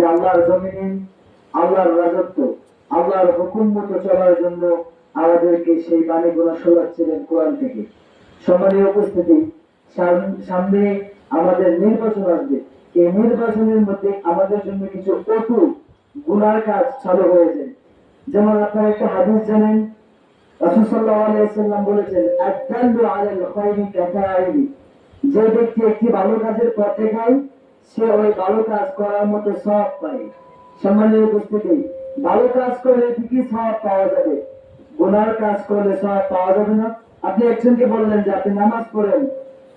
যে আল্লাহর জমিনে আল্লাহর রাজত্ব, আল্লাহর হুকুম মতো চলার জন্য আমাদেরকে সেই বাণীগুলো শোনাচ্ছিলেন কোরআন থেকে। সম্মানীয় উপস্থিতি সামনে আমাদের নির্বাচন আসবে। এই নির্বাচনের মধ্যে আমাদের জন্য কিছু কটু গুনার কাজ চালু হয়েছে। যেমন আপনারা একটা হাদিস জানেন আলাইহি ওয়াসাল্লাম বলেছেন আদাল্লু আলাল খায়রি কাফাইরি যে ব্যক্তি একটি ভালো কাজের পথ দেখায় সে ওই ভালো কাজ করার মতো সব পায়। সম্মানীয় উপস্থিতি। ভালো কাজ করলে ঠিকই সব পাওয়া যাবে? গুনার কাজ করলে সব পাওয়া যাবে না? আপনি একজনকে বললেন যে আপনি নামাজ পড়েন।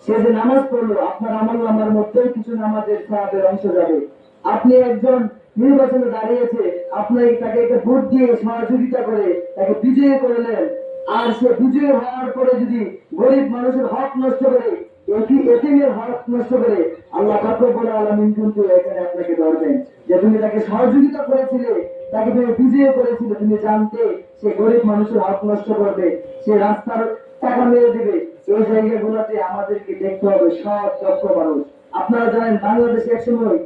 সে যে নামাজ পড়ল, আপনার আমল নামার মধ্যেও কিছু নামাজের সবের অংশ যাবে। আপনি একজন নির্বাচনে দাঁড়িয়েছে আপনাকে তাকে একটা ভোট দিয়ে সহযোগিতা করে, তাকে বিজয়ী করলেন। আর সে বিজয়ী হওয়ার পরে যদি গরিব মানুষের হক নষ্ট করে এটি এতিমের হক নষ্ট করে কাকবুল আলমিন কিন্তু এখানে আপনাকে ধরবেন যে তুমি তাকে সহযোগিতা করেছিলে, তাকে তুমি বিজয় তুমি জানতে সে গরিব মানুষের হক নষ্ট করবে, সে রাস্তার টাকা মেরে দিবে। জায়গাগুলোতে আমাদেরকে দেখতে হবে দক্ষ মানুষ। আপনারা জানেন বাংলাদেশে এক সময়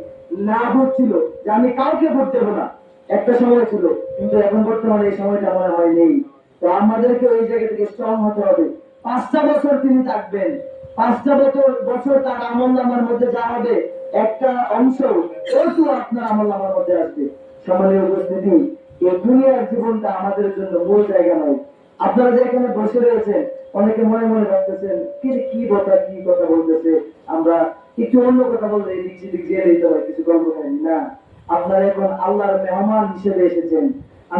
না ভোট ছিল, যে আমি কাউকে ভোট দেবো না। একটা সময় ছিল, কিন্তু এখন বর্তমানে এই সময়টা মনে হয় নেই। তো আমাদেরকে ওই জায়গা থেকে স্ট্রং হতে হবে। পাঁচটা বছর তিনি থাকবেন। পাঁচটা বছর বছর তার আমল নামার মধ্যে যা হবে, একটা অংশ ওটু আপনার আমল নামার মধ্যে আসবে। সম্মানীয় উপস্থিতি, এই দুনিয়ার জীবনটা আমাদের জন্য মূল জায়গা নয়। আপনারা যে এখানে বসে রয়েছেন, অনেকে মনে মনে ভাবতেছেন, কি কি কথা কি কথা বলতেছে? আমরা একটু অন্য কথা বললে এদিক সেদিক জেলে দিতে হয়, কিছু গল্প না, আপনারা এখন আল্লাহর মেহমান হিসেবে এসেছেন।